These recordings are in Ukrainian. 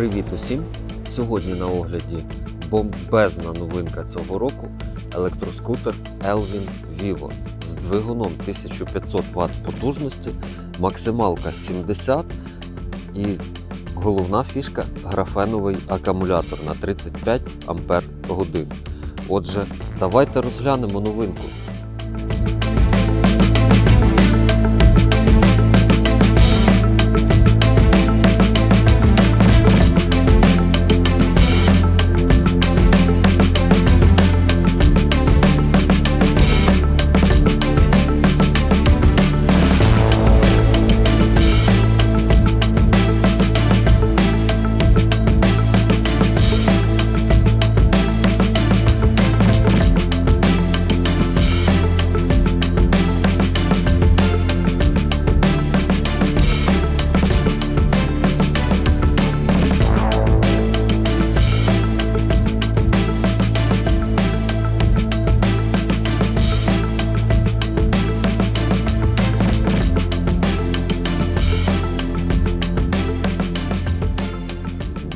Привіт усім! Сьогодні на огляді бомбезна новинка цього року електроскутер Elvin Vivo з двигуном 1500 Вт потужності, максималка 70 і головна фішка графеновий акумулятор на 35 Ампер годин. Отже, давайте розглянемо новинку.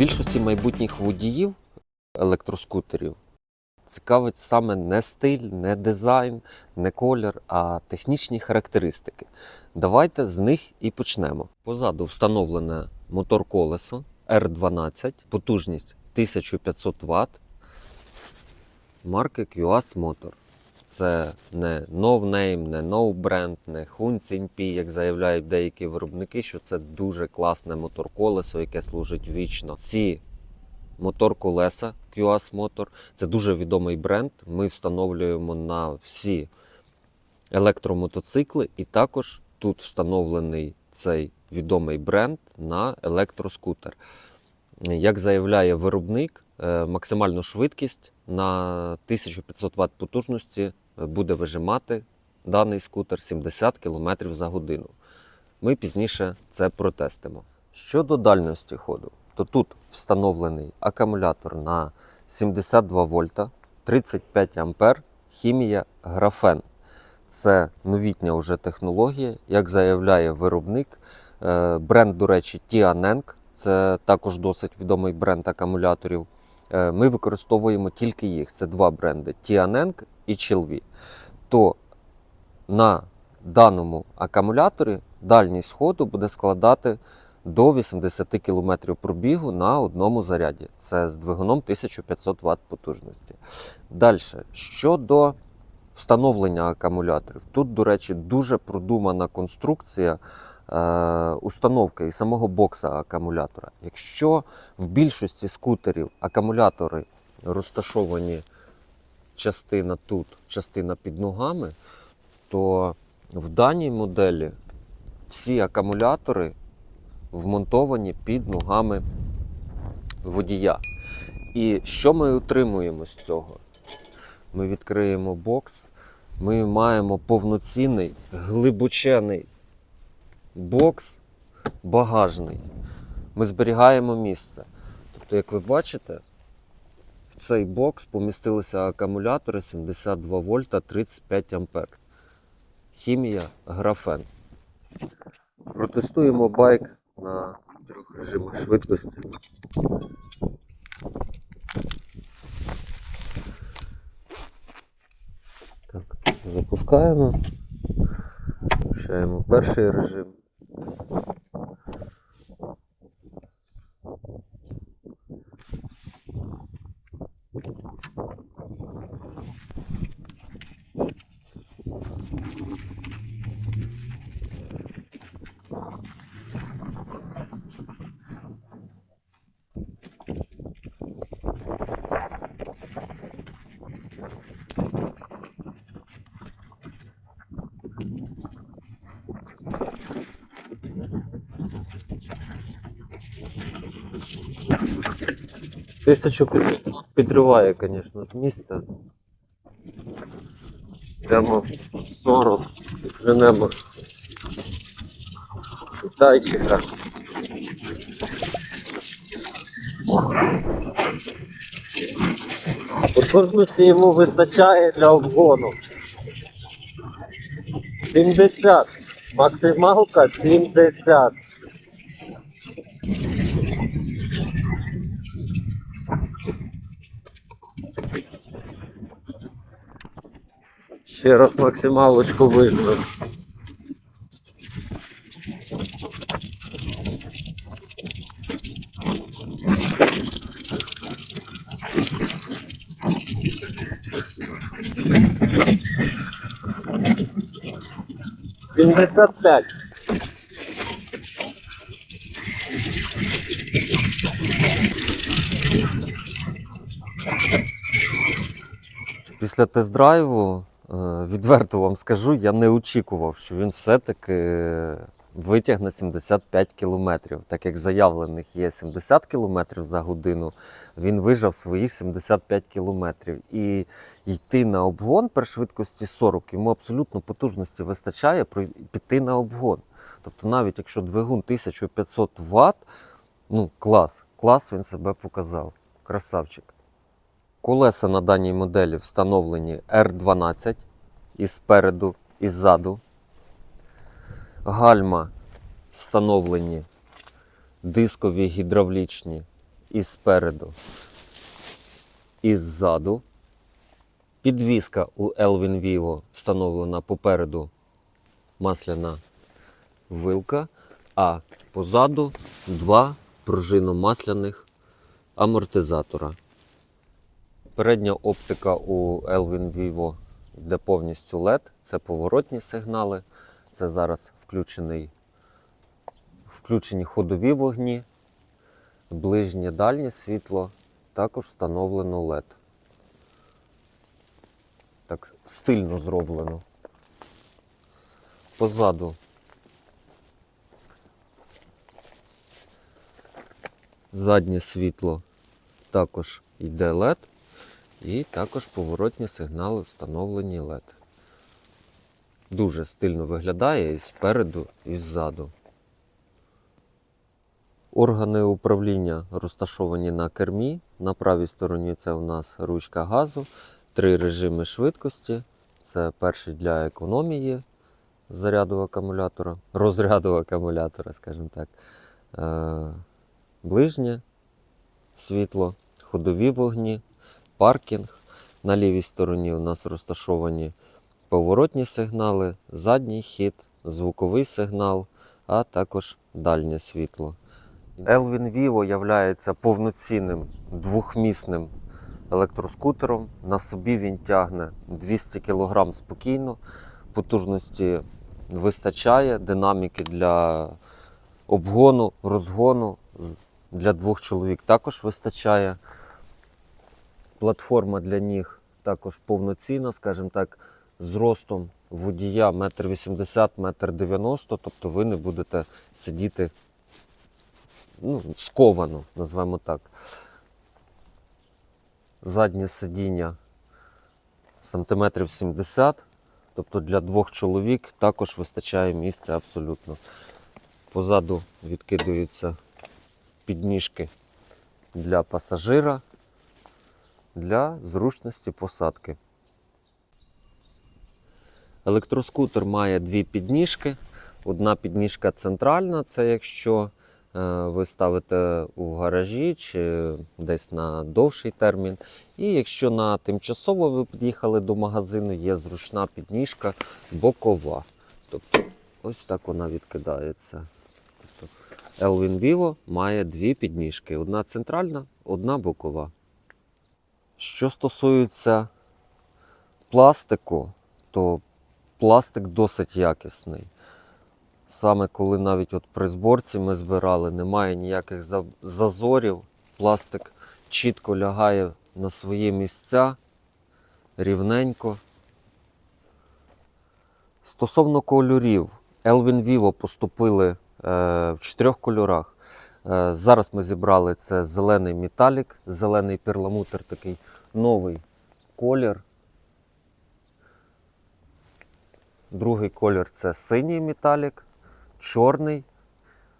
Більшості майбутніх водіїв електроскутерів цікавить саме не стиль, не дизайн, не колір, а технічні характеристики. Давайте з них і почнемо. Позаду встановлене мотор колесо R12, потужність 1500 Вт, марки QAS Motor. Це не no name, не no brand, не Huntsing як заявляють деякі виробники, що це дуже класне мотор колесо, яке служить вічно. Ці мотор колеса QAS Motor це дуже відомий бренд. Ми встановлюємо на всі електромотоцикли, і також тут встановлений цей відомий бренд на електроскутер. Як заявляє виробник, максимальну швидкість на 1500 Вт потужності буде вижимати даний скутер 70 км за годину. Ми пізніше це протестимо. Щодо дальності ходу, то тут встановлений акумулятор на 72 вольта, 35 ампер, хімія графен. Це новітня вже технологія, як заявляє виробник. Е, Бренд, до речі, Tianeng, це також досить відомий бренд акумуляторів. Е, Ми використовуємо тільки їх. Це два бренди: Tianeng і Chilvi. То на даному акумуляторі дальність ходу буде складати до 80 км пробігу на одному заряді. Це з двигуном 1500 Вт потужності. Далі, щодо встановлення акумуляторів, тут, до речі, дуже продумана конструкція установки і самого бокса акумулятора. Якщо в більшості скутерів акумулятори розташовані частина тут, частина під ногами, то в даній моделі всі акумулятори вмонтовані під ногами водія. І що ми отримуємо з цього? Ми відкриємо бокс, ми маємо повноцінний глибочений бокс багажний. Ми зберігаємо місце. Тобто, як ви бачите, в цей бокс помістилися акумулятори 72 вольта 35 ампер. Хімія графен. Протестуємо байк на трьох режимах швидкості. Так, запускаємо. Включаємо перший режим. Тисячу підриває, звісно, з місця. Прямо 40 женемо китайчика. Потужності йому вистачає для обгону. 70. Максималка 70. Ще раз максималочку вижмемо. Сімдесят п'ять. Після тест-драйву, відверто вам скажу, я не очікував, що він все-таки витягне 75 кілометрів. Так як заявлених є 70 кілометрів за годину, він вижав своїх 75 кілометрів. І йти на обгон при швидкості 40, йому абсолютно потужності вистачає піти на обгон. Тобто, навіть якщо двигун 1500 Вт, ну клас, клас він себе показав. Красавчик. Колеса на даній моделі встановлені R12 і спереду, і ззаду. Гальма встановлені дискові гідравлічні і спереду, і ззаду. Підвіска у Elvin Vivo встановлена попереду масляна вилка, а позаду два пружинно-масляних амортизатора. Передня оптика у Elvin Vivo йде повністю LED. Це поворотні сигнали. Це зараз включений, включені ходові вогні, ближнє дальнє світло, також встановлено LED. Так стильно зроблено. Позаду заднє світло також йде LED. І також поворотні сигнали встановлені LED. Дуже стильно виглядає і спереду, і ззаду. Органи управління розташовані на кермі. На правій стороні це у нас ручка газу, три режими швидкості. Це перший для економії заряду акумулятора, розряду акумулятора, скажімо так. Е, Ближнє світло, ходові вогні, паркінг. На лівій стороні у нас розташовані поворотні сигнали, задній хід, звуковий сигнал, а також дальнє світло. Elvin Vivo є повноцінним двохмісним електроскутером. На собі він тягне 200 кг спокійно, потужності вистачає, динаміки для обгону, розгону для двох чоловік також вистачає. Платформа для ніг також повноцінна, скажімо так, з ростом водія 1,80 м, 1,90 м, тобто ви не будете сидіти ну, сковано, назвемо так. Заднє сидіння сантиметрів 70, тобто для двох чоловік також вистачає місця абсолютно. Позаду відкидуються підніжки для пасажира для зручності посадки. Електроскутер має дві підніжки. Одна підніжка центральна, це якщо е, ви ставите у гаражі чи десь на довший термін. І якщо на тимчасово ви під'їхали до магазину, є зручна підніжка бокова. Тобто ось так вона відкидається. Тобто Elvin має дві підніжки: одна центральна, одна бокова. Що стосується пластику, то пластик досить якісний. Саме коли навіть от при зборці ми збирали, немає ніяких зазорів, пластик чітко лягає на свої місця рівненько. Стосовно кольорів, Elvin Vivo поступили е, в чотирьох кольорах. Е, Зараз ми зібрали це зелений металік, зелений перламутр, такий новий колір. Другий колір це синій металік, чорний,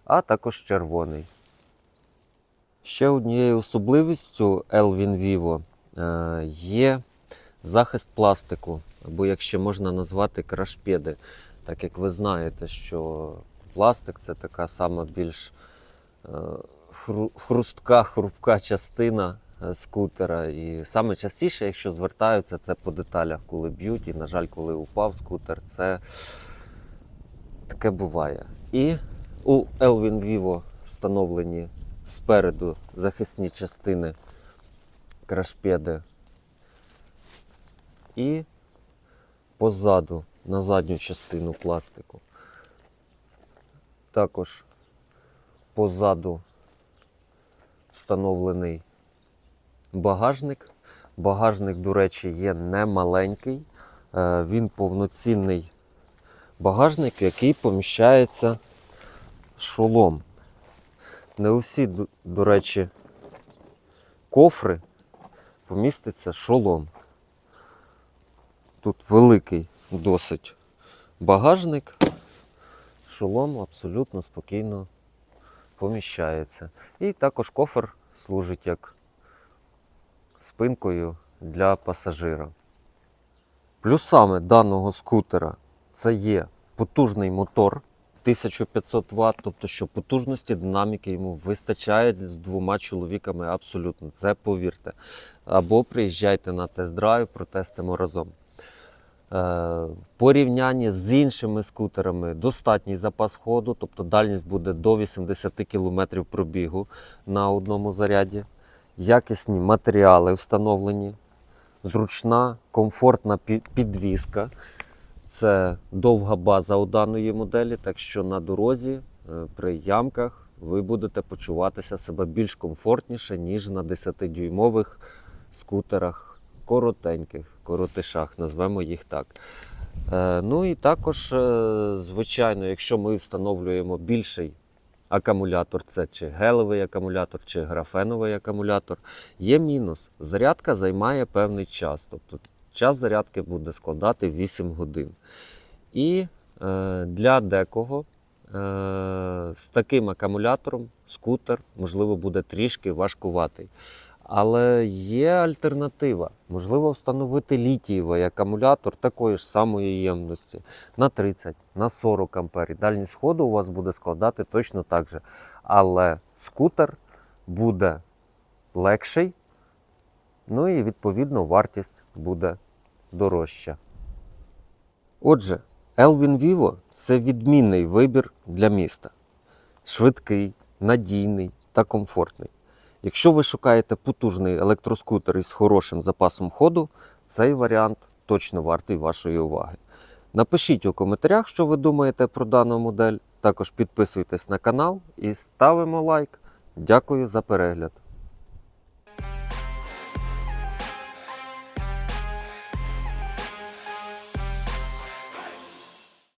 а також червоний. Ще однією особливістю Elvin Vivo е, є захист пластику, або як ще можна назвати крашпеди. Так як ви знаєте, що пластик це така сама більш хрустка, хрупка частина е, скутера. І саме частіше, якщо звертаються, це по деталях, коли б'ють. І, на жаль, коли упав скутер, це таке буває. І у Elvin Vivo встановлені спереду захисні частини крашпеди. І позаду на задню частину пластику. Також позаду встановлений багажник. Багажник, до речі, є немаленький. Е, Він повноцінний багажник, який поміщається шолом. Не усі, до речі, кофри поміститься шолом. Тут великий досить багажник. Шолом абсолютно спокійно поміщається. І також кофр служить як спинкою для пасажира. Плюсами даного скутера це є потужний мотор 1500 Вт, тобто що потужності динаміки йому вистачає з двома чоловіками абсолютно. Це повірте. Або приїжджайте на тест-драйв, протестимо разом. Е, В порівнянні з іншими скутерами достатній запас ходу, тобто дальність буде до 80 км пробігу на одному заряді. Якісні матеріали встановлені, зручна, комфортна підвізка. Це довга база у даної моделі, так що на дорозі е, при ямках ви будете почуватися себе більш комфортніше, ніж на 10-дюймових скутерах коротеньких, коротишах, назвемо їх так. Е, Ну і також, е, звичайно, якщо ми встановлюємо більший акумулятор, це чи гелевий акумулятор, чи графеновий акумулятор, є мінус. Зарядка займає певний час. Тобто час зарядки буде складати 8 годин. І е, для декого з таким акумулятором скутер, можливо, буде трішки важкуватий. Але є альтернатива. Можливо, встановити літієвий акумулятор такої ж самої ємності на 30, на 40 ампер. Дальність ходу у вас буде складати точно так же. Але скутер буде легший, ну і відповідно вартість буде дорожча. Отже, Elvin Vivo це відмінний вибір для міста. Швидкий, надійний та комфортний. Якщо ви шукаєте потужний електроскутер із хорошим запасом ходу, цей варіант точно вартий вашої уваги. Напишіть у коментарях, що ви думаєте про дану модель. Також підписуйтесь на канал і ставимо лайк. Дякую за перегляд.